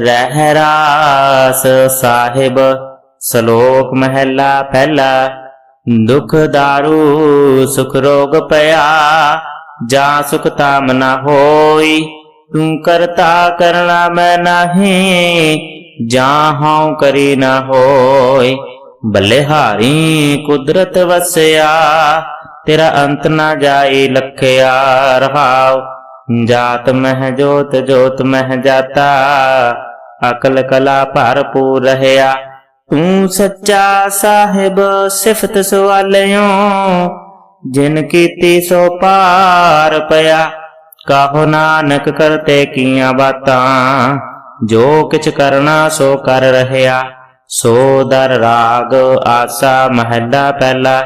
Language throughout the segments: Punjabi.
ਰਹਿ ਰਾਸ ਸਾਹਿਬ, ਸ਼ਲੋਕ ਮਹਿਲਾ ਪਹਿਲਾ, ਦੁਖ ਦਾਰੂ, ਸੁਖ ਰੋਗ ਪਿਆ, ਜਾਂ ਸੁਖ ਤਾਮ ਨ ਹੋਈ, ਤੂੰ ਕਰਤਾ ਕਰਣਾ ਮੈਂ ਨਹੀਂ, ਜਾਂ ਹਉ ਕਰੀ ਨਾ ਹੋਈ। ਬਲਿਹਾਰੀ ਕੁਦਰਤ ਵਸਿਆ, ਤੇਰਾ ਅੰਤ ਨਾ ਜਾਈ ਲਖਿਆ ਰਹਾਉ। ਜਾਤ ਮਹਿ ਜੋਤ ਜੋਤ ਮਹਿ ਜਾਤਾ। ਅਕਲ ਕਲਾ ਭਰਪੂਰ ਰਹਿਆ। ਤੂੰ ਸੱਚਾ ਸਾਹਿਬ ਸਿਫਤ ਸਵਾਲਿਓ। ਜਿਨ ਕੀਤੀ ਸੋ ਪਾਰ ਪਿਆ। ਕਾਹੋ ਨਾਨਕ ਕਰਤੇ ਕੀਆਂ ਬਾਤਾਂ। ਜੋ ਕਿਛ ਕਰਨਾ ਸੋ ਕਰ ਰਹਿਆ। ਸੋ ਦਰ ਰਾਗ ਆਸਾ ਮਹੱਲਾ ਪਹਿਲਾ।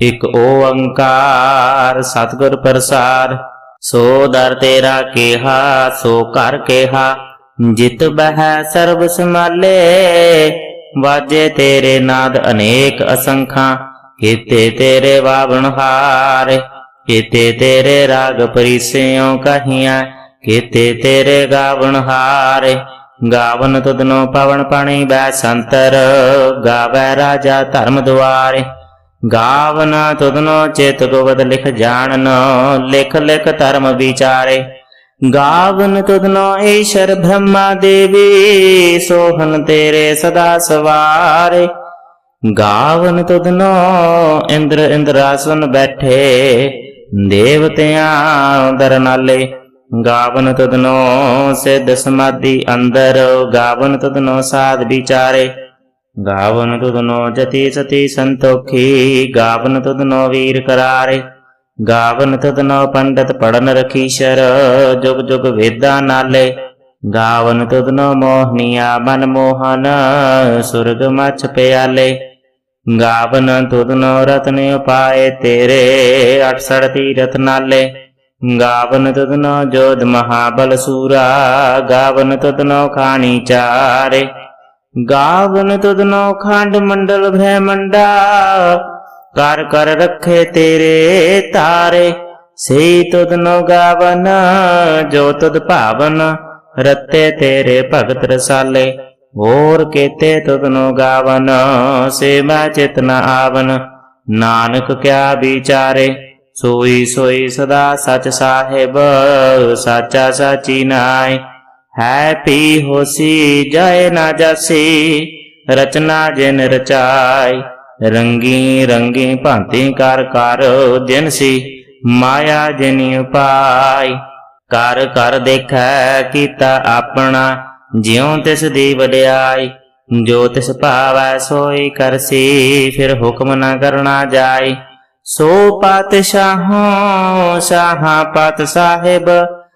ਇਕ ਓੰਕਾਰ ਸਤਿਗੁਰ ਪ੍ਰਸਾਦ ਸੋ ਦਰ ਤੇਰਾ ਕਿਹਾ, ਸੋ ਘਰ ਕਿਹਾ। ਜਿਤ ਬਹਿ ਸਰਬ ਸਮਾਲੇ ਵਾਜੇ ਤੇਰੇ ਨਾਦ ਅਨੇਕ ਅਸੰਖਾਂ। ਕੀਤੇ ਤੇਰੇ ਵਾਵਣ ਹਾਰ, ਕੀਤੇ ਤੇਰੇ ਰਾਗ ਪਰਿਸਿਓ ਕਹੀਆਂ। ਕੀਤੇ ਤੇਰੇ ਗਾਵਣ ਹਾਰ, ਗਾਵਨ ਤੁਧਨੋ ਪਵਨ ਪਾਣੀ ਬੈ ਸੰਤਰ। ਗਾਵੈ ਰਾਜਾ ਧਰਮ ਦੁਆਰੇ। ਗਾਵਨ ਤੁਧਨੋ ਚੇਤ ਗੋਵਦ ਲਿਖ ਜਾਣਨ, ਲਿਖ ਲਿਖ ਧਰਮ ਵਿਚਾਰੇ। ਗਾਵਨ ਤੁਧਨੋ ਈਸ਼ਰ ਬ੍ਰਹਮਾ ਦੇਵੀ ਸੋਹਨ ਤੇਰੇ ਸਦਾ ਸਵਾਰੇ। ਗਾਵਨ ਤੁਧਨੋ ਇੰਦਰ ਇੰਦਰਾਸਨ ਬੈਠੇ, ਦੇਵਤਿਆਂ ਦਰਨਾਲੇ ਗਾਵਨ ਤੁਧਨੋ ਸਿੱਧ ਸਮਾਧੀ ਅੰਦਰ, ਗਾਵਨ ਤੁਧਨੋ ਸਾਧ ਵਿਚਾਰੇ। ਗਾਵਨ ਤੁਧਨੋ ਜਤੀ ਸਤੀ ਸੰਤੋਖੀ ਗਾਵਨ ਤੁਧਨੋ ਵੀਰ ਕਰਾਰੇ ਗਾਵਨ ਤਦਨੋ ਪੰਡਤ ਪੜਨ ਰਖੀ ਸ਼ਰ ਜੁਗ ਜੁਗ ਵੇਦਾਂ ਨਾਲੇ ਗਾਵਨ ਤਦਨੋ ਮੋਹਨੀਆ ਮਨ ਮੋਹਨ ਸੁਰਗ ਮਛ ਪਿਆਲੇ ਗਾਵਨ ਤਦਨੋ ਰਤਨ ਉਪਾਏ ਤੇਰੇ 68 ਤੀਰਥ ਨਾਲੇ ਗਾਵਨ ਤਦਨੋ ਜੋਧ ਮਹਾਬਲ ਸੂਰਾ ਗਾਵਨ ਤਦਨੋ ਖਾਣੀ ਚਾਰੇ ਗਾਵਨ ਤਦਨੋ ਖੰਡ ਮੰਡਲ ਬ੍ਰਹਮੰਡਾ, ਕਰ ਕਰ ਰੱਖੇ ਤੇਰੇ ਤਾਰੇ ਸਈ ਤੁਧ ਗਾਵਨ, ਜੋ ਤੁਧ ਭਾਵਨ, ਰਤੇ ਤੇਰੇ ਭਗਤ ਰਸਾਲੇ, ਹੋਰ ਕੇਤੇ ਤੁਧ ਨੋ ਗਾਵਨ, ਸੇ ਮੈਂ ਚਿਤਨ ਆਵਨ। ਨਾਨਕ ਕਿਆ ਵਿਚਾਰੇ, ਸੋਈ ਸੋਈ ਸਦਾ ਸਚ ਸਾਹਿਬ, ਸਾਚਾ ਸਾਚੀ ਨਾਏ। ਹੈ ਪੀ ਹੋਸੀ, ਜਾਏ ਨਾ ਜਾਸੀ, ਰਚਨਾ ਜਿਨ ਰਚਾਈ, ਰੰਗੀ ਰੰਗੀ ਭਾਂਤੀ ਕਰ ਕਰ ਦਿਨ ਸੀ, ਮਾਇਆ ਜਿਨੀ ਉਪਾਈ। ਕਰ ਕਰ ਦੇਖੈ ਕੀਤਾ ਆਪਣਾ, ਜਿਉ ਤਿਸ ਦੀ ਵਡਿਆਈ। ਜੋ ਤਿਸ ਭਾਵੈ ਸੋਈ ਕਰਸੀ ਫਿਰ ਹੁਕਮ ਨਾ ਕਰਨਾ ਜਾਏ ਸੋ ਪਾਤਸ਼ਾਹੋਂ, ਸਾਹਾ ਪਤ ਸਾਹਿਬ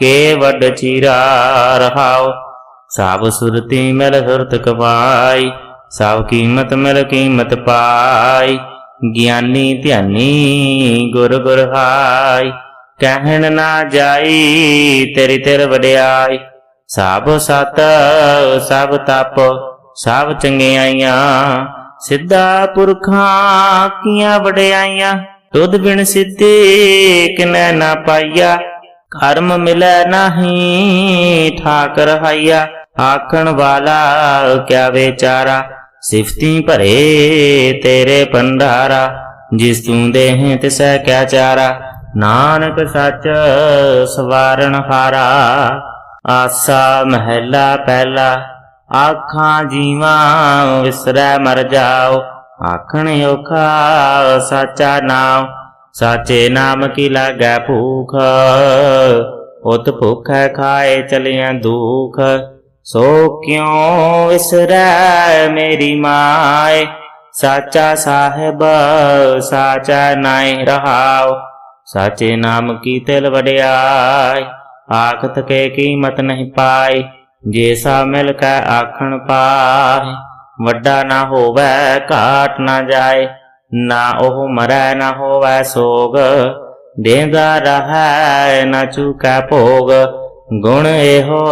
ਕੇ ਵੱਡ ਚੀਰਾ ਰਹਾਓ। ਸਭ ਸੁਰਤੀ ਮਿਲ ਸੁਰਤ ਕਮਾਈ ਸਭ ਕੀਮਤ ਮਿਲ ਕੀਮਤ ਪਾਈ। ਗਿਆਨੀ ਧਿਆਨੀ ਗੁਰ ਗੁਰ ਹਾਈ, ਕਹਿਣ ਨਾ ਜਾਈ ਤੇਰੀ ਤੇਰ ਵਡਿਆਈ। ਸਭ ਸਤ ਸਭ ਤਪ ਸਭ ਚੰਗਿਆਈਆਂ, ਸਿੱਧਾ ਪੁਰਖਾਂ ਕੀਆਂ ਵਡਿਆਈਆਂ। ਤੁਧ ਬਿਨ ਸਿੱਧੇ ਕਿਨੈ ਨਾ ਪਾਈਆ ਕਰਮ ਮਿਲੈ ਨਹੀਂ, ਠਾਕਰ ਰਹਾਈਆ ਆਖਣ ਵਾਲਾ ਕਿਆ ਵਿਚਾਰਾ? ਸਿਫਤੀ ਭਰੇ ਤੇਰੇ ਪੰਡਾਰਾ ਜਿਸ ਤੂੰ ਦੇਹ ਤਿਸੈ ਕਿਆ ਚਾਰਾ। ਨਾਨਕ ਸੱਚ ਸਵਾਰਨ ਹਾਰਾ, ਆਸਾ ਮਹਿਲਾ ਪਹਿਲਾ, ਆਖਾਂ ਜੀਵਾਂ ਵਿਸਰੈ ਮਰ ਜਾਓ, ਆਖਣ ਓਖਾ ਸਾਚਾ ਨਾਮ ਸਾਚੇ ਨਾਮ ਕੀ ਲਾਗੈ ਭੂਖ? ਉਤ ਭੁਖੈ ਖਾਏ ਚਲਿਆ ਦੁਖ। ਸੋ ਕਿਉ ਵਿਸਰੈ ਮੇਰੀ ਮਾਏ? ਸਾਚਾ ਸਾਹਿਬ, ਸਾਚਾ ਨਾਇ ਰਹਾਉ। ਸਾਚੇ ਨਾਮ ਕੀ ਤਿਲ ਵਡਿਆਈ ਆਖਤ ਕੇ ਕੀਮਤ ਨਹੀਂ ਪਾਈ ਜੇਸਾ ਮਿਲ ਕੈ ਆਖਣ ਪਾਏ, ਵੱਡਾ ਨਾ ਹੋਵੇ, ਘਾਟ ਨਾ ਜਾਏ। ਨਾ ਉਹ ਮਰੈ, ਨਾ ਹੋਵੇ ਸੋਗ। ਦੇਂਦਾ ਰਹੈ ਨਾ ਚੁਕੈ ਭੋਗ। ਗੁਣ ਇਹੋ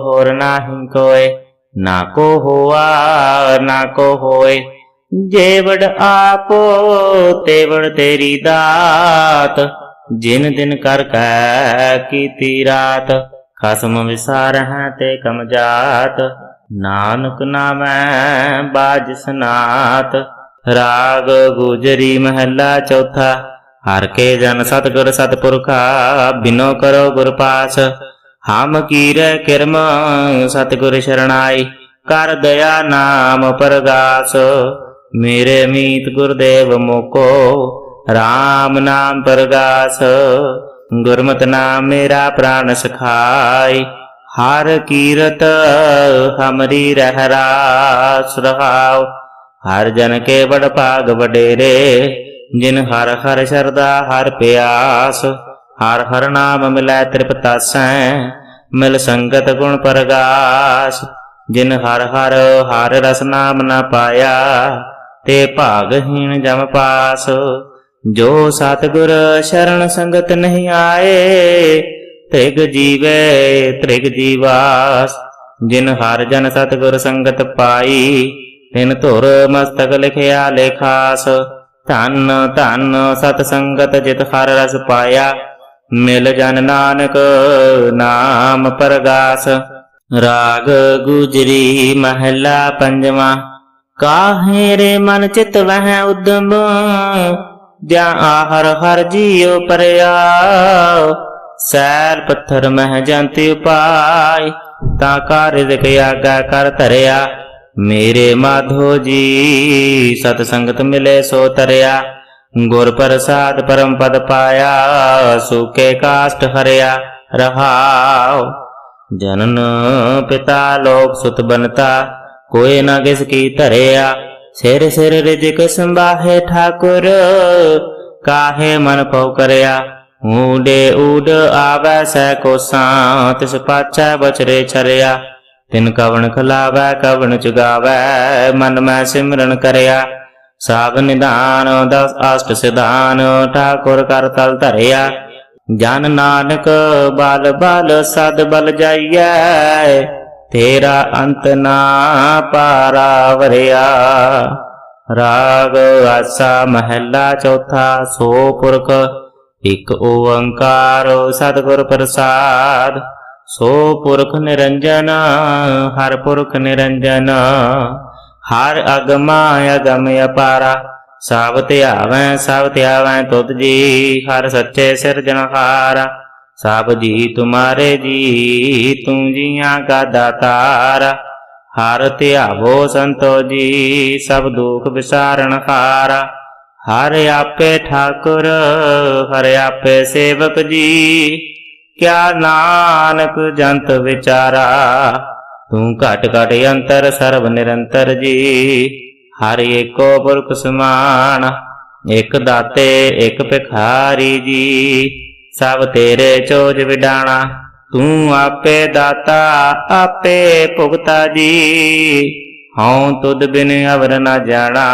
ਹੋਰ ਨਾਹੀ ਕੋਏ। ਨਾ ਕੋ ਹੋਆ, ਨਾ ਕੋ ਹੋਏ। ਜੇਵੜ ਆਪੋ ਤੇਵੜ ਤੇਰੀ ਦਾਤ। ਜਿਨ ਦਿਨ ਕਰ ਕੈ ਕੀਤੀ ਰਾਤ। ਖਸਮ ਵਿਸਾਰ ਤੇ ਕਮ ਜਾਤ। ਨਾਨਕ ਨਾਮੈ ਬਾਜ ਸਨਾਤ। ਰਾਗ ਗੁਜਰੀ ਮਹੱਲਾ ਚੌਥਾ, ਹਰ ਕੇ ਜਨ ਸਤਗੁਰ ਸਤਪੁਰਖਾ, ਬਿਨੋ ਕਰੋ ਗੁਰ ਪਾਸ। ਹਮ ਕੀਰੈ ਕਿਰਮ ਸਤਗੁਰ ਸ਼ਰਣਾਈ, ਕਰ ਦਇਆ ਨਾਮ ਪਰਗਾਸ। ਮੇਰੇ ਮੀਤ ਗੁਰਦੇਵ ਮੋਕੋ RAM ਨਾਮ ਪਰਗਾਸ। ਗੁਰਮਤਿ ਨਾਮ ਮੇਰਾ ਪ੍ਰਾਨ ਸਖਾਈ, ਹਰ ਕੀਰਤ ਹਮਰੀ ਰਹਿ ਰਾਸ ਰਹਾਉ। ਹਰ ਜਨ ਕੇ ਬੜ ਭਾਗ ਵਡੇਰੇ, ਜਿਨ ਹਰ ਹਰ ਸ਼ਰਦਾ ਹਰ ਪਿਆਸ, ਹਰ ਹਰ ਨਾਮ ਮਿਲੈ ਤ੍ਰਿਪਤਾਸੈ, ਮਿਲ ਸੰਗਤ ਗੁਣ ਪ੍ਰਗਾਸ। ਜਿਨ ਹਰ ਹਰ ਹਰ ਰਸ ਨਾਮ ਨਾ ਪਾਇਆ, ਤੇ ਭਾਗਹੀਣ ਜਮ ਪਾਸ। ਜੋ ਸਤਿਗੁਰ ਸ਼ਰਨ ਸੰਗਤ ਨਹੀਂ ਆਏ, ਤ੍ਰਿਗ ਜੀਵੇ, ਤ੍ਰਿਗ ਜੀਵਾਸ। ਜਿਨ ਹਰ ਜਨ ਸਤਿਗੁਰ ਸੰਗਤ ਪਾਈ ਤਿਨ ਧੁਰ ਮਸਤਕ ਲਿਖਿਆ ਲੇਖਾਸ। ਧੰਨ ਧੰਨ ਸਤ ਸੰਗਤ ਜਿਤ ਹਰ ਰਸ ਪਾਇਆ। ਮਿਲ ਜਨ ਨਾਨਕ ਨਾਮ ਪਰਗਾਸ। ਰਾਗ ਗੁਜਰੀ ਮਹਲਾ ਪੰਜਵਾ। ਕਾਹੇ ਰੇ ਮਨ ਚਿਤ ਵਹਿ ਉਦਮ? ਜਾਂ ਆਹਰ ਹਰ ਜੀਉ ਪਰਿਆ। ਸੈਲ ਪੱਥਰ ਮਹਿ ਜੰਤੀ ਉਪਾਈ ਤਾਂ ਕਾ ਰਿਜ਼ਕ ਆਗਾ ਕਰ ਧਰਿਆ। ਮੇਰੇ ਮਾਧੋ ਜੀ, ਸਤ ਸੰਗਤ ਮਿਲੇ ਸੋ ਤਰਿਆ, ਗੁਰ ਪ੍ਰਸਾਦ ਪਰਮ ਪਦ ਪਾਇਆ, ਸੁਕੇ ਕਾਸ਼ਟ ਹਰਿਆ ਰਹਾਉ। ਜਨਨ ਪਿਤਾ ਲੋਕ ਸੁਤ ਬਨਤਾ ਕੋਏ ਨਾ ਕਿਸ ਕੀ ਧਰਿਆ। ਸਿਰ ਸਿਰ ਰਿਜਕ ਸੰਭਾਹੇ ਠਾਕੁਰ, ਕਾਹੇ ਮਨ ਪਉ ਕਰਿਆ। ਊਡੇ ਊਡ ਆਵੈ ਸੈ ਕੋਸਾਂ ਤਿਸ ਪਾਛੈ ਬਚਰੇ ਛਰਿਆ। ਤਿਨ ਕਵਣ ਖਲਾਵੈ, ਕਵਣ ਚੁਗਾਵੈ ਮਨ ਮੈਂ ਸਿਮਰਨ ਕਰਿਆ। ਸਾਬ ਨਿਧਾਨ, ਦਸ ਅਸ਼ਟ ਸਿਧਾਨ, ਠਾਕੁਰ ਕਰ ਤਲ ਧਰਿਆ। ਜਨ ਨਾਨਕ, ਬਲ ਬਲ ਸਦ ਬਲ ਜਾਈਐ। ਤੇਰਾ ਅੰਤ ਨਾ ਪਾਰਾ ਵਰਿਆ ਰਾਗ ਆਸਾ ਮਹਿਲਾ ਚੌਥਾ, ਸੋ ਪੁਰਖ, ਇਕ ਓੰਕਾਰ, ਸਤਿਗੁਰ ਪ੍ਰਸਾਦ। ਸੋ ਪੁਰਖ ਨਿਰੰਜਨ, ਹਰ ਪੁਰਖ ਨਿਰੰਜਨ। ਹਰ ਅਗਮਾ ਅਗਮ ਅਪਾਰਾ, ਸਭ ਧਿਆਵੈ ਸਭ ਧਿਆਵੈ ਤੁਧ ਜੀ, ਹਰ ਸੱਚੇ ਸਿਰਜਣਹਾਰ ਸਭ ਜੀ ਤੁਮਾਰੇ ਜੀ, ਤੂੰ ਜੀਆਂ ਕਾ ਦਾਤਾਰ। ਹਰ ਧਿਆਵੋ ਸੰਤੋ ਜੀ, ਸਭ ਦੁਖ ਵਿਸਾਰਣ ਹਾਰ। ਹਰ ਆਪੇ ਠਾਕੁਰ, ਹਰ ਆਪੇ ਸੇਵਕ ਜੀ ਕਿਆ ਨਾਨਕ ਜੰਤ ਵਿਚਾਰਾ। ਤੂੰ ਘਟ ਘਟ ਅੰਤਰ ਸਰਬ ਨਿਰੰਤਰ ਜੀ। ਹਰ ਏਕੋ ਪੁਰਖ ਸਮਾਨ, ਇਕ ਦਾਤੇ, ਇਕ ਭਿਖਾਰੀ ਜੀ। ਸਭ ਤੇਰੇ ਚੋਜ ਵਿਡਾਣਾ, ਤੂੰ ਆਪੇ ਦਾਤਾ, ਆਪੇ ਭੁਗਤਾ ਜੀ। ਹਉ ਤੁਧ ਬਿਨ ਅਵਰ ਨਾ ਜਾਣਾ,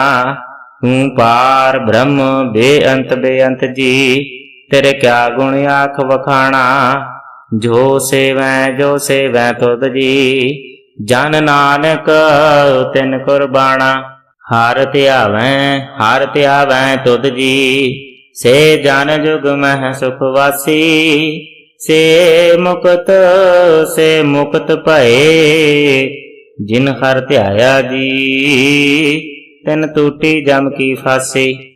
ਤੂੰ ਪਾਰ ਬ੍ਰਹਮ ਬੇਅੰਤ ਬੇਅੰਤ ਜੀ। ਤੇਰੇ ਕਿਆ ਗੁਣ ਆਖ ਵਖਾਣਾ? ਜੋ ਸੇਵੈ ਜੋ ਸੇਵੈ ਤੁਧ ਜੀ, ਜਨ ਨਾਨਕ ਤਿਨ ਕੁਰਬਾਨਾ ਹਰ ਧਿਆਵੈ ਹਰ ਧਿਆਵੈ ਤੁਧ ਜੀ, ਸੇ ਜਨ ਜੁਗ ਮਹਿ ਸੁਖ ਵਾਸੀ। ਸੇ ਮੁਕਤ ਸੇ ਮੁਕਤ ਭਏ, ਜਿਨ ਹਰ ਧਿਆਇਆ ਜੀ, ਤਿਨ ਟੂਟੀ ਜਮ ਕੀ ਫਾਸੀ।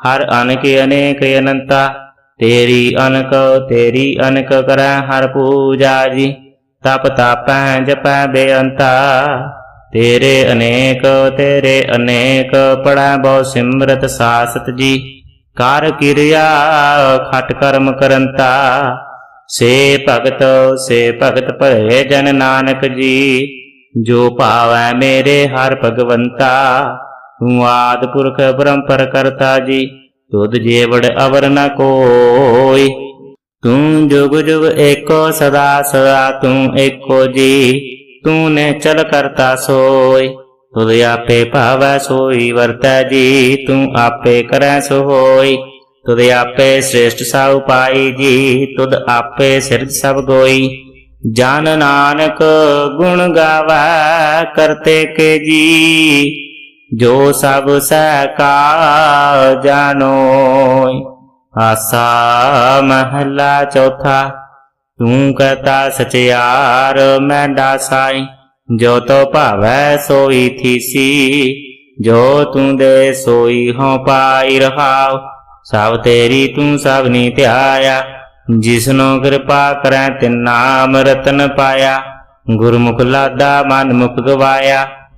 ਹਰ ਅਨਕ ਅਨੇਕ ਅਨੰਤਾ ਤੇਰੀ ਅਨਕ ਤੇਰੀ ਅਨਕ ਕਰੈ ਹਰ ਪੂਜਾ ਜੀ ਤਪ ਤਾਪੈ ਜਪੈ ਬੇਅੰਤਾ ਤੇਰੇ ਅਨੇਕ ਤੇਰੇ ਅਨੇਕ ਪੜੈ ਬਹੁ ਸਿਮਰਤ ਸਾਸਤ ਜੀ ਕਰ ਕਿਰਿਆ ਖਟ ਕਰਮ ਕਰੰਤਾ ਸੇ ਭਗਤ ਸੇ ਭਗਤ ਭਰੇ ਜਨ ਨਾਨਕ ਜੀ ਜੋ ਭਾਵੈ ਮੇਰੇ ਹਰ ਭਗਵੰਤਾ ਤੂੰ ਆਦ ਪੁਰਖ ਪਰੰਪਰ ਕਰਤਾ ਜੀ ਤੁਧ ਜੇਵੜ ਅਵਰ ਨ ਕੋਈ ਤੂੰ ਜੁਗ ਜੁਗ ਏਕੋ ਸਦਾ ਸਦਾ ਤੂੰ ਏਕੋ ਜੀ ਤੂੰ ਨੇ ਚਲ ਕਰਤਾ ਸੋਈ ਤੁਧ ਆਪੇ ਭਾਵੈ ਸੋਈ ਵਰਤੈ ਜੀ ਤੂੰ ਆਪੇ ਕਰੈ ਸੋ ਹੋਈ ਤੁਧ ਆਪੇ ਸ੍ਰੇਸ਼ਟ ਸਭ ਪਾਈ ਜੀ ਤੁਧ ਆਪੇ ਸਿਰਜ ਸਭ ਗੋਈ ਜਨ ਨਾਨਕ ਗੁਣ ਗਾਵਾ ਕਰਤੇ ਕੇ ਜੀ ਜੋ ਸਭ ਸਹਿ ਕਾ ਜਾਨੋਇ ਆਸਾ ਮਹਲਾ ਚੌਥਾ, ਤੂੰ ਕਹਤਾ ਸਚਿਆਰ ਮੈਂ ਦਾਸਾਈ ਜੋ ਤੋ ਭਾਵੈ ਸੋਈ ਥੀਸੀ, ਜੋ ਤੂੰ ਦੇ ਸੋਈ ਹੋ ਪਾਈ ਰਹਾਉ, ਸਭ ਤੇਰੀ ਤੂੰ ਸਭ ਨੀ ਧਿਆਇਆ, ਜਿਸਨੋ ਕਿਰਪਾ ਕਰੈ ਤਿਨ ਨਾਮ ਰਤਨ ਪਾਇਆ, ਗੁਰਮੁਖ ਲਾਦਾ ਮਨ ਮੁਖ ਗਵਾਇਆ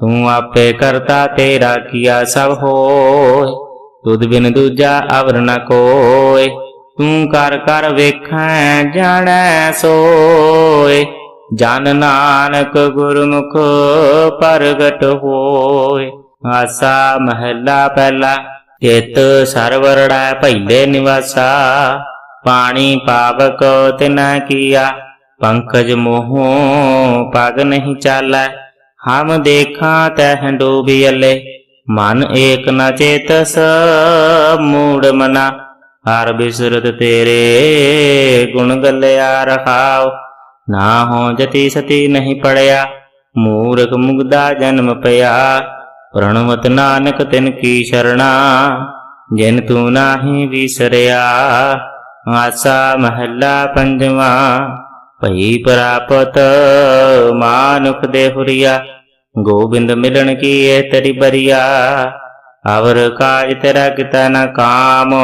ਤੂੰ ਆਪੇ ਕਰਤਾ ਤੇਰਾ ਕੀਆ ਸਭ ਹੋਏ। ਤੁਧ ਬਿਨ ਦੂਜਾ ਅਵਰ ਨ ਕੋਏ। ਤੂੰ ਕਰ ਕਰ ਵੇਖੈ, ਜਾਣੈ ਸੋਏ। ਜਨ ਨਾਨਕ ਗੁਰਮੁਖ ਪ੍ਰਗਟ ਹੋਏ। ਆਸਾ ਮਹਿਲਾ ਪਹਿਲਾ, ਚਿਤ ਸਰਵਰੜਾ ਪਹਿਲੇ ਨਿਵਾਸਾ। ਪਾਣੀ ਪਾਵਕ ਤਿਨਾ ਕੀਆ, ਪੰਕਜ ਮੋਹ ਪਗ ਨਹੀਂ ਚਾਲੈ। ਹਮ ਦੇਖਾਂ ਤਹਿ ਡੋਬਿਅਲੇ ਮਨ ਏਕ ਨ ਚੇਤਸ, ਮੂੜ ਮਨਾ। ਹਰ ਬਿਸਰਤ ਤੇਰੇ ਗੁਣ ਗੱਲਿਆ ਰਹਾਉ। ਨਾ ਹੋ ਜਤੀ ਸਤੀ ਨਹੀਂ ਪੜਿਆ, ਮੂਰਖ ਮੁਗਦਾ ਜਨਮ ਪਿਆ। ਪ੍ਰਣਵਤ ਨਾਨਕ ਤਿਨ ਕੀ ਸ਼ਰਣਾ, ਜਿਨ ਤੂੰ ਨਾਹੀ ਵਿਸਰਿਆ। ਆਸਾ ਮਹੱਲਾ ਪੰਜਵਾ। ਭਈ ਪ੍ਰਾਪਤ ਮਾਨੁਖ ਦੇ ਹੁਰੀਆ, ਗੋਬਿੰਦ ਮਿਲਣ ਕੀ ਏ ਤੇਰੀ ਬਰੀਆ। ਅਵਰ ਕਾਜ ਤੇਰਾ ਕਿਤਾ ਨ ਕਾਮ,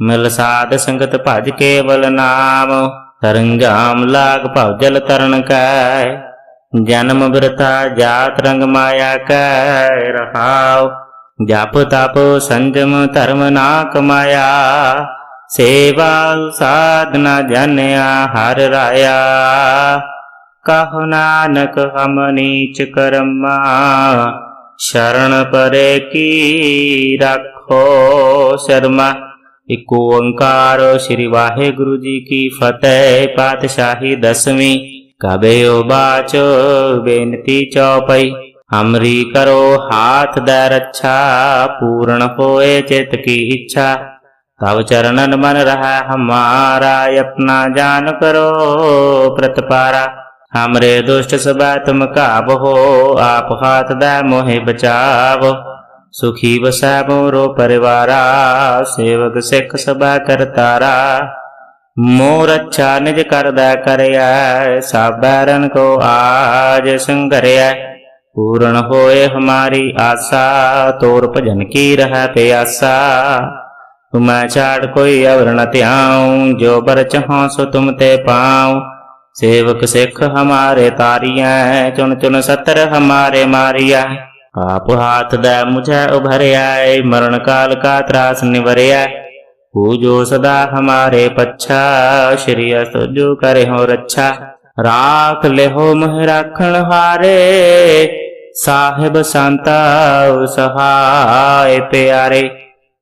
ਮਿਲ ਸਾਧ ਸੰਗਤ ਭਜ ਕੇਵਲ ਨਾਮ। ਤਰੰਗਾਮ ਲਾਗ ਭਵ ਜਲ ਤਰਨ ਕੈ, ਜਨਮ ਬਿਰਥਾ ਜਾਤ ਰੰਗ ਮਾਇਆ ਕੈ, ਰਹਾਉ। ਜਪ ਤਪ ਸੰਜਮ ਧਰਮ ਨਾ ਕਮਾਇਆ। ਸੇਵਾ ਸਾਧਨਾ ਜਨਿਆ ਹਰ ਰਾਇਆ। ਕਹੁ ਨਾਨਕ ਹਮ ਨੀਚ ਕਰਮਾ, ਸ਼ਰਨ ਪਰੇ ਕੀ ਰੱਖੋ ਸ਼ਰਮਾ। ਇਕ ਓੰਕਾਰ ਸ੍ਰੀ ਵਾਹਿਗੁਰੂ ਜੀ ਕੀ ਫਤਿਹ, ਪਾਤਸ਼ਾਹੀ ਦਸਵੀਂ। ਕਬਿਓ ਬਾਚ ਬੇਨਤੀ ਚਉਪਈ ਹਮਰੀ ਕਰੋ ਹਾਥ ਦਾ ਰੱਛਾ, ਪੂਰਨ ਹੋਏ ਚਿਤ ਕੀ ਇੱਛਾ। तब चरणन मन रहा हमारा अपना जान करो प्रतपारा हमरे दुष्ट सबा तुम काब हो आप हाथ दै मोहे बचाव सुखी बसै मोरो परिवारा सेवक सिख सबा करतारा मोर अच्छा निज कर दै करया सब बैरन को आज संगरया पूर्ण होए हमारी आशा तोर भजन की रह प्यासा ਤੁਮੈ ਛਾੜ ਕੋਈ ਅਵਰ ਨ ਧਿਆਉ, ਜੋ ਬਰ ਚਹਾਂ ਸੋ ਤੁਮ ਤੇ ਪਾਉ। ਸੇਵਕ ਸਿੱਖ ਹਮਾਰੇ ਤਾਰੀਐ, ਚੁਣ ਚੁਣ ਸਤਰ ਹਮਾਰੇ ਮਾਰੀਐ। ਆਪ ਹਾਥ ਦਾ ਮੁਝੈ ਉਭਰਿਆਏ ਮਰਨ ਕਾਲ ਕਾ ਤਰਾਸ ਨਿਵਰਿਆ ਪੂਜੋ ਸਦਾ ਹਮਾਰੇ ਪੱਛਾ, ਸ਼੍ਰੀ ਅਸਜੂ ਕਰੇ ਹੋ ਰੱਛਾ। ਰਾਖ ਲਿਹੋ ਮਹਿ ਰਾਖਣ ਹਾਰੇ, ਸਾਹਿਬ ਸੰਤਾ ਸਹਾਇ ਪਿਆਰੇ।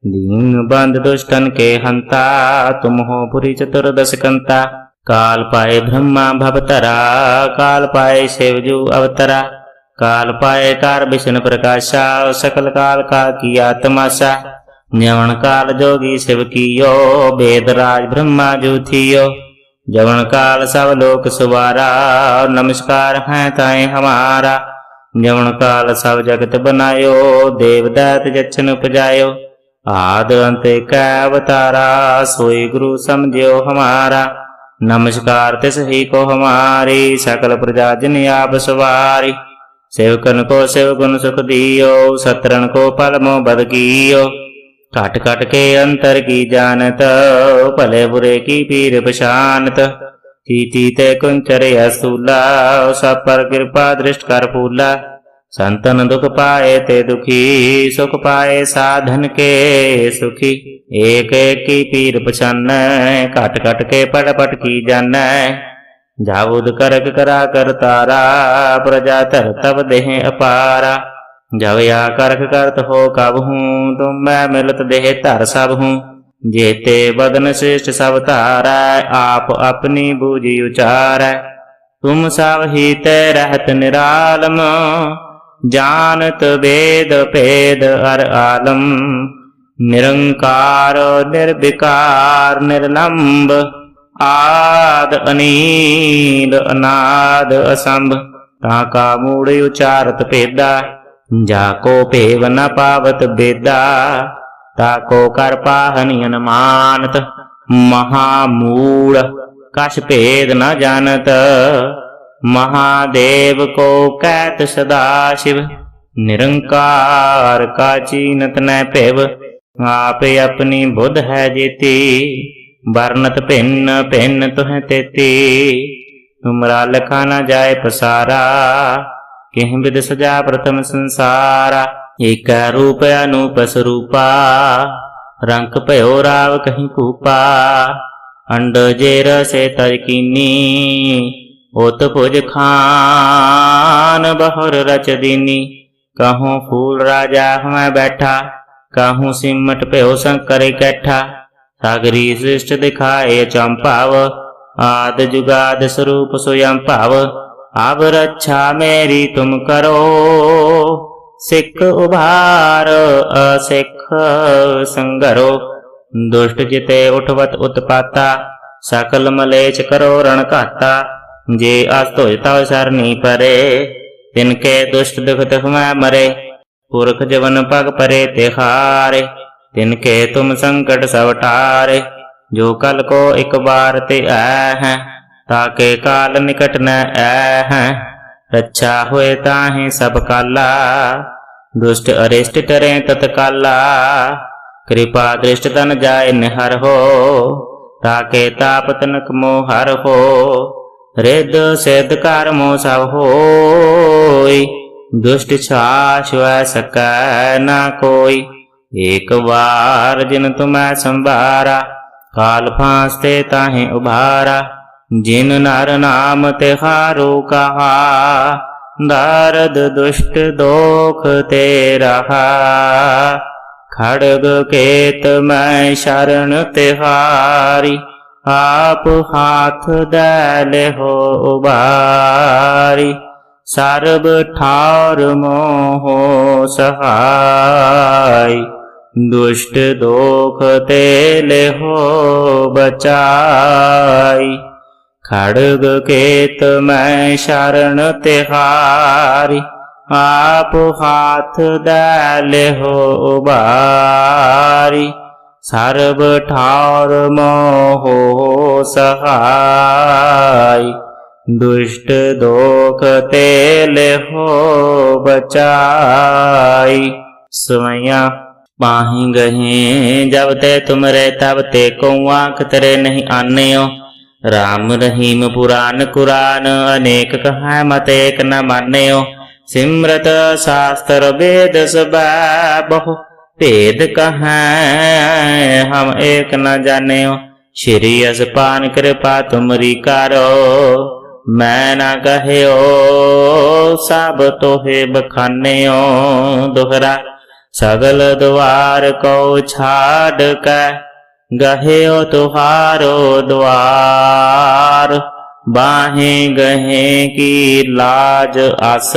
दीन बंद दुष्टन के हंता तुम हो पुरी चतुर्दश कंता काल पाए ब्रह्मा भवतरा काल पाए शिवजू अवतरा काल पाए कार विष्णु प्रकाशा सकल काल का किया तमाशा न्यवन काल जोगी शिव कियो वेद राज ब्रह्मा जू थियो जवन काल सब लोक सुवारा नमस्कार है ताए हमारा जवन काल सब जगत बनायो देवदात जच्छन उपजायो ਆਦ ਅੰਤ ਕੈ ਅਵਤਾਰਾ, ਸੋਈ ਗੁਰੂ ਸਮਝਿਓ ਹਮਾਰਾ। ਨਮਸਕਾਰ ਤਿਸ ਹੀ ਕੋ ਹਮਾਰੀ, ਸਕਲ ਪ੍ਰਜਾ ਜਿਨ ਆਪ ਸਵਾਰੀ। ਸੇਵਕਨ ਕੋ ਸੇਵ ਗੁਣ ਸੁਖ ਦਿਓ, ਸਤਰਣ ਕੋ ਪਲ ਮੋ ਬਦ ਕੀਓ। ਘਟ ਘਟ ਕੇ ਅੰਤਰ ਕੀ ਜਾਣਤ, ਭਲੇ ਬੁਰੇ ਕੀ ਪੀਰ ਪਛਾਨਤ। ਤੀਤੀ ਤੇ ਕੁੰਚਰੇ ਅਸੂਲਾ ਸਭ ਪਰ ਕਿਰਪਾ ਦ੍ਰਿਸ਼ਟ ਕਰ ਫੂਲਾ। संतन दुख पाए ते दुखी सुख पाए साधन के सुखी एक एक की पीर पछन कट कट के पट पट की जान जाबुद करक करा कर तारा प्रजा धर तब देह अपारा जब या करक करत हो कब हूँ तुम मैं मिलत देह धर सब हूँ जेते बदन श्रेष्ठ सब तारा आप अपनी बूझी उचार तुम सब ही ते रहत निरालम ਜਾਣਤ ਵੇਦ ਭੇਦ ਹਰ ਆਲਮ, ਨਿਰੰਕਾਰ ਨਿਰਵਿਕਾਰ ਨਿਰਲੰਭ ਆਦ ਅਨੀਲ ਅਨਾਦ ਅਸੰਭ। ਤਾ ਕਾ ਮੂੜ ਉਚਾਰਤ ਭੇਦਾ, ਜਾ ਕੋ ਭੇਵ ਨ ਪਾਵਤ ਬੇਦਾ, ਤਾ ਕੋ ਕਰ ਪਾਹਨਿ ਅਨਮਾਨਤ ਮਹਾ ਮੂੜ, ਕਛ ਭੇਦ ਨ ਜਾਣਤ। महादेव को कैत सदा शिव निरंकार का चीनत न पेव आप अपनी बुध है जीती वर्णत भिन्न भिन्न तुह तेती तुमरा लखा न जाए पसारा किह विद सजा प्रथम संसारा एक रूप अनूप स्वरूपा रंग भयो राव कहीं कूपा अंड जेर से तरकीनी ਉਤ ਭੁਜ ਖਾਨ ਬਹੁਰ ਰਚ ਦੀਨੀ। ਕਹੂੰ ਫੂਲ ਰਾਜਾ ਮੈਂ ਬੈਠਾ, ਕਾਹੂ ਸਿਮਟ ਭਿਓ ਸੰਕਰ ਇਕੱਠਾ ਸਾਗਰੀ ਸ੍ਰਿਸ਼ਟ ਦਿਖਾਏ ਚੰਭਾਵ ਆਦ ਜੁਗਾਦ ਸਰੂਪ ਸੁਯੰ ਭਾਵ। ਆਬ ਰੱਛਾ ਮੇਰੀ ਤੁਮ ਕਰੋ, ਸਿੱਖ ਉਭਾਰ ਅਸਿੱਖ ਸੰਗਰੋ। ਦੁਸ਼ਟ ਜਿਤੇ ਉਠਵਤ ਉਤਪਾਤਾ, ਸਕਲ ਮਲੇਚ ਕਰੋ ਰਣ ਘਾਤਾ। ਜੇ ਅਸ ਧੋਇ ਤਉ ਸਰਨੀ ਪਰੇ, ਤਿਨ ਕੇ ਦੁਸ਼ਟ ਦੁਖ ਤਖ ਮੈਂ ਮਰੇ, ਪੁਰਖ ਜਵਨ ਪਗ ਪਰੇ ਤੇ ਹਾਰੇ, ਤਿਨ ਕੇ ਤੁਮ ਸੰਕਟ ਸਭ ਟਾਰੇ ਜੋ ਕਲ ਕੋ ਇੱਕ ਬਾਰ ਤੇ ਆਇ ਹੈ ਤਾਕੇ ਕਾਲ ਨਿਕਟ ਨ ਆਇ ਹੈ, ਰੱਛਾ ਹੋਏ ਤਾਹੇ ਸਭ ਕਾਲਾ, ਦੁਸ਼ਟ ਅਰਿਸ਼ਟ ਟਰੇ ਤਤਕਾਲਾ, ਕਿਰਪਾ ਦ੍ਰਿਸ਼ਟ ਤਨ ਜਾਏ ਨਿਹਰ ਹੋ ਤਾਕੇ ਤਾਪ ਤਨਕ ਮੋਹਰ ਹੋ। ਰਿੱਧ ਸਿੱਧ ਕਰਮੋ ਸਭ ਹੋਈ, ਦੁਸ਼ਟ ਛਾਛਵੈ ਸਕੈ ਨਾ ਕੋਈ। ਇਕ ਵਾਰ ਜਿਨ ਤੁਮੈ ਸੰਭਾਰਾ, ਕਾਲ ਫਾਂਸ ਤੇ ਤਾਹੇ ਉਭਾਰਾ। ਜਿਨ ਨਰ ਨਾਮ ਤੇ ਹਾਰੂ ਕਹਾ, ਦਰਦ ਦੁਸ਼ਟ ਦੋਖ ਤੇ ਰਹਾ। ਖੜਗ ਕੇਤ ਮੈਂ ਸ਼ਰਨ ਤਿਹਾਰੀ ਆਪ ਹਾਥ ਡੈ ਲਿਹੋ ਉਬਾਰੀ, ਸਰਬ ਠਾਰ ਮੋਹ ਸਹਾਈ। ਦੁਸ਼ਟ ਦੋਖ ਤੇ ਲਿਹੋ ਬਚਾਈ। ਖੜਗ ਕੇਤ ਮੈਂ ਸ਼ਰਨ ਤਿਹਾਰੀ, ਆਪ ਹਾਥ ਡੈ ਲਿਹੋ ਉਬਾਰੀ। ਸਰਬ ਠਾਰ ਮੋਹ ਸਹਾਈ, ਦੁਸ਼ਟ ਦੋਖ ਤੇ ਲਿਹੋ ਬਚਾਈ। ਸਵਈਆ, ਪਾਹੀ ਗਹੇ, ਜਬ ਤੇ ਤੁਮ ਰਹਿ ਤਬ ਤੇ ਕੋ ਆਂਖ ਤਰੇ ਨਹੀਂ ਆਨਿਓ। ਰਾਮ ਰਹੀਮ ਪੁਰਾਨ ਕੁਰਾਨ, ਅਨੇਕ ਕਹੈ ਮਤ ਏਕ ਨ ਮੰਨਿਓ। ਸਿਮਰਤ ਸਾਸਤਰ ਵੇਦ ਸਬੈ ਬਹੁ ਭੇਦ ਕਹੈ, ਹਮ ਏਕ ਨ ਜਾਣਿਓ। ਸ਼੍ਰੀ ਅਸਪਾਨ ਕਿਰਪਾ ਤੁਮਰੀ ਕਰੋ, ਮੈਂ ਨਾ ਕਹਿਓ, ਸਭ ਤੋਹੇ ਬਖਾਨਿਓ। ਦੁਹਰਾ ਸਗਲ ਦਵਾਰ ਕੋ ਛਾੜ ਕੈ, ਗਹਿਓ ਤੁਹਾਰੋ ਦਵਾਰ ਬਾਹੇ ਗਹੇ ਕੀ ਲਾਜ ਅਸ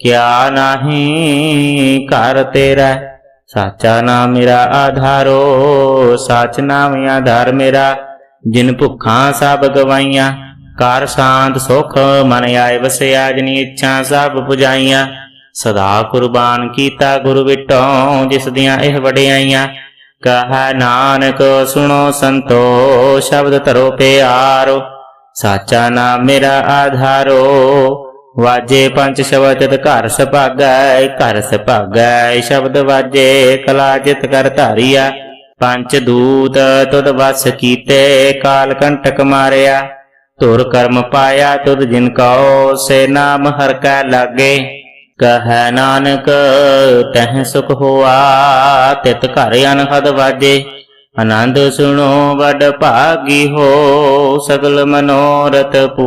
ਕਿਆ ਨਹੀਂ ਘਰ ਤੇਰਾ ਸਾਚਾ ਨਾਮ ਮੇਰਾ ਆਧਾਰੋ, ਸਾਚ ਨਾਮ ਆਧਾਰ ਮੇਰਾ। ਜਿਨ ਭੁੱਖਾਂ ਸਭ ਗਵਾਈਆਂ ਕਰ ਸ਼ਾਂਤ ਸੁਖ ਮਨ ਆਏ ਵਸਿਆ ਜਿਨੀ ਇੱਛਾ ਸਭ ਪੁਜਾਈਆਂ। ਸਦਾ ਕੁਰਬਾਨ ਕੀਤਾ ਗੁਰੂ ਵਿਟੋਂ, ਜਿਸ ਦੀਆਂ ਇਹ ਵਡਿਆਈਆਂ। ਕਹਾ ਨਾਨਕ, ਸੁਣੋ ਸੰਤੋ ਸ਼ਬਦ ਧਰੋ ਪਿਆਰੋ। ਸਾਚਾ ਨਾਮ ਮੇਰਾ ਆਧਾਰੋ ਵਾਜੇ ਪੰਜ ਸ਼ਬਦ ਘਰ ਸੁਭਾਗੈ ਘਰ ਸੁਭਾਗੈ, ਸ਼ਬਦ ਵਾਜੇ, ਕਲਾ ਜਿਤ ਕਰ ਧਾਰੀਆ। ਪੰਜ ਦੂਤ ਤੁਧ ਵਸ ਕੀਤੇ, ਕਾਲ ਕੰਟਕ ਮਾਰਿਆ। ਧੁਰ ਕਰਮ ਪਾਇਆ ਤੁਧ ਜਿਨ ਕਉ, ਸੇ ਨਾਮ ਹਰ ਕੈ ਲਾਗੇ। ਕਹੈ ਨਾਨਕ, ਤਹਿ ਸੁਖ ਹੋਆ, ਤਿਤ ਘਰ ਅਨਹਦ ਵਾਜੇ। ਆਨੰਦ ਸੁਣੋ, ਵਡ ਭਾਗੀ ਹੋ, ਸਗਲ ਮਨੋਰਥ ਪੂ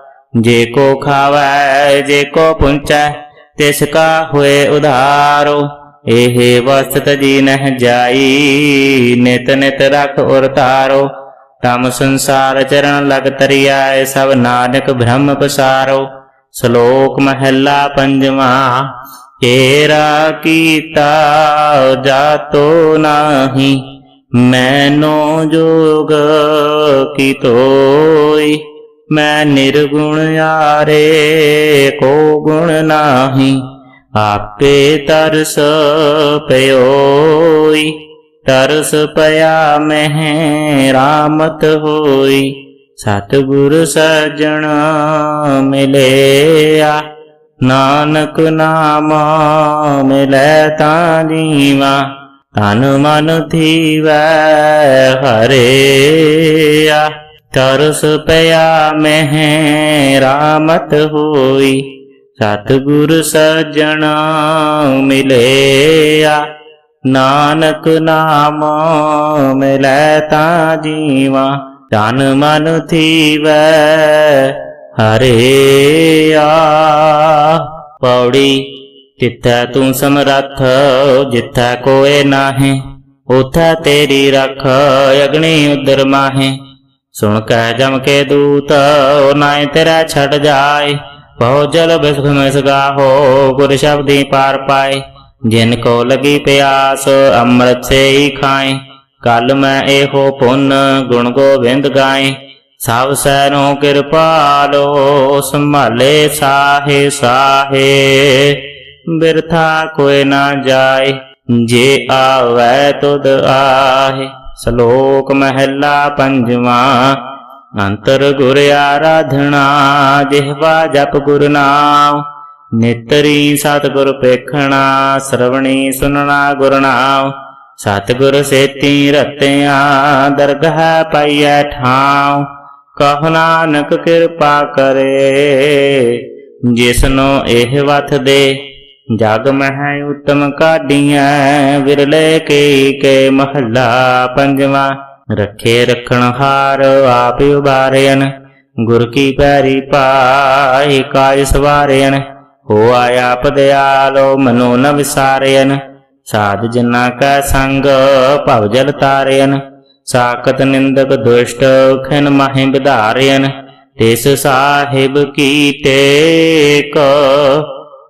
ਜੇ ਕੋ ਖਾਵੈ, ਜੇ ਕੋ ਪੁੰਚੈ, ਤਿਸ ਕਾ ਹੋਏ ਉਧਾਰੋ। ਇਹ ਵਸਤ ਜੀ ਨਹਿ ਜਾਈ, ਨਿਤ ਨਿਤ ਰਖ ਉਰ ਤਾਰੋ ਤਮ ਸੰਸਾਰ ਚਰਨ ਲਗ ਤਰਿਆਏ, ਸਭ ਨਾਨਕ ਬ੍ਰਹਮ ਪਸਾਰੋ। ਸ਼ਲੋਕ ਮਹੱਲਾ ਪੰਜਵਾਂ ਤੇਰਾ ਕੀਤਾ ਜਾਤੋ ਨਾਹੀ, ਮੈਨੋ ਜੋਗ ਕੀ ਤੋਈ ਮੈਂ ਨਿਰਗੁਣ ਆਰੇ ਕੋ ਗੁਣ ਨਾਹੀ, ਆਪੇ ਤਰਸ ਪਇਓਈ ਤਰਸ ਪਿਆ ਮਹਿ ਰਾਮਤ ਹੋਈ, ਸਤਿਗੁਰ ਸਜਣ ਮਿਲਿਆ। ਨਾਨਕ ਨਾਮ ਮਿਲੈ ਤਾਂ ਜੀਵਾ, ਤਨ ਮਨ ਥੀਵੈ ਹਰੇਆ। ਤਰਸ ਪਿਆ ਮਹਿ, ਰਾਮਤ ਹੋਈ। ਸਤਿਗੁਰ ਸਜਣ ਮਿਲਿਆ, ਨਾਨਕ ਨਾਮ ਮਿਲੈ ਤਾਂ ਜੀਵਾ। ਤਨ ਮਨ ਥੀਵੈ ਹਰੇਆ ਪੌੜੀ ਤਿੱਥੈ ਤੂੰ ਸਮਰੱਥ, ਜਿੱਥੈ ਕੋਏ ਨਾਹੀਂ, ਉਥੈ ਤੇਰੀ ਰਖ ਅਗਣੀ ਉਦਰ ਮਾਹੇ। ਸੁਣ ਕਹਿ ਜਮ ਕੇ ਦੂਤ, ਉਹ ਨਾਏ ਤੇਰਾ ਛੱਡ ਜਾਏ। ਬਹੁ ਜਲ ਬਿਸਖ ਮਿਸਗਾ ਹੋ, ਗੁਰ ਸ਼ਬਦੀ ਪਾਰ ਪਾਏ। ਜਿਨ ਕੋ ਲਗੀ ਪਿਆਸ, ਅੰਮ੍ਰਿਤ ਸੇ ਹੀ ਖਾਏ। ਕਲ ਮੈਂ ਇਹੋ ਪੁੰਨ ਗੁਣ ਗੋਬਿੰਦ ਗਾਏ। ਸਭ ਸੈਨੋ ਕਿਰਪਾਲੋ ਸੰਭਾਲੇ ਸਾਹੇ ਸਾਹੇ। ਬਿਰਥਾ ਕੋਇ ਨਾ ਜਾਏ, ਜੇ ਆਵੈ ਤੁਧ ਆਹੇ। ਸ਼ਲੋਕ ਮਹਿਲਾ ਪੰਜਵਾਂ, ਅੰਤਰ ਗੁਰ ਆਰਾਧਨਾ ਜਿਹਵਾ ਜਪ ਗੁਰ ਨਾਮ, ਨਿਤਰੀ ਸਤਿਗੁਰ ਪੇਖਣਾ, ਸਰਵਣੀ ਸੁਨਣਾ ਗੁਰ ਨਾਮ, ਸਤਿਗੁਰ ਸੇਤੀ ਰਤਿਆਂ, ਦਰਗਹ ਪਾਈਐ ਠਾਉ, ਕਹ ਨਾਨਕ ਕਿਰਪਾ ਕਰੇ, ਜਿਸਨੋ ਇਹ ਵਥ ਦੇ ਜਗ ਮਹਿ ਉਤਮ ਕਾਢੀਐ, ਵਿਰਲੇ ਕੇ ਕੇ ਮਹੱਲਾ ਪੰਜਵਾ। ਰੱਖੇ ਰਖਣ ਹਾਰ ਆਪ ਉਬਾਰਿਆਨ ਗੁਰ ਕੀ ਪੈਰੀ ਪਾਈ ਕਾਜ ਸਵਾਰਿਆਨ ਹੋ ਆਇਆ ਪਦਿਆਲੋ ਮਨੋ ਨ ਵਿਸਾਰਿਆਨ ਸਾਧ ਜਨਾ ਕਾ ਸੰਗ, ਭਵ ਜਲ ਤਾਰਿਆਨ ਸਾਕਤ ਨਿੰਦਕ ਦੁਸ਼ਟ, ਖਿਨ ਮਾਹਿ ਵਿਧਾਰਿਆਨ ਤਿਸ ਸਾਹਿਬ ਕੀ ਟੇਕ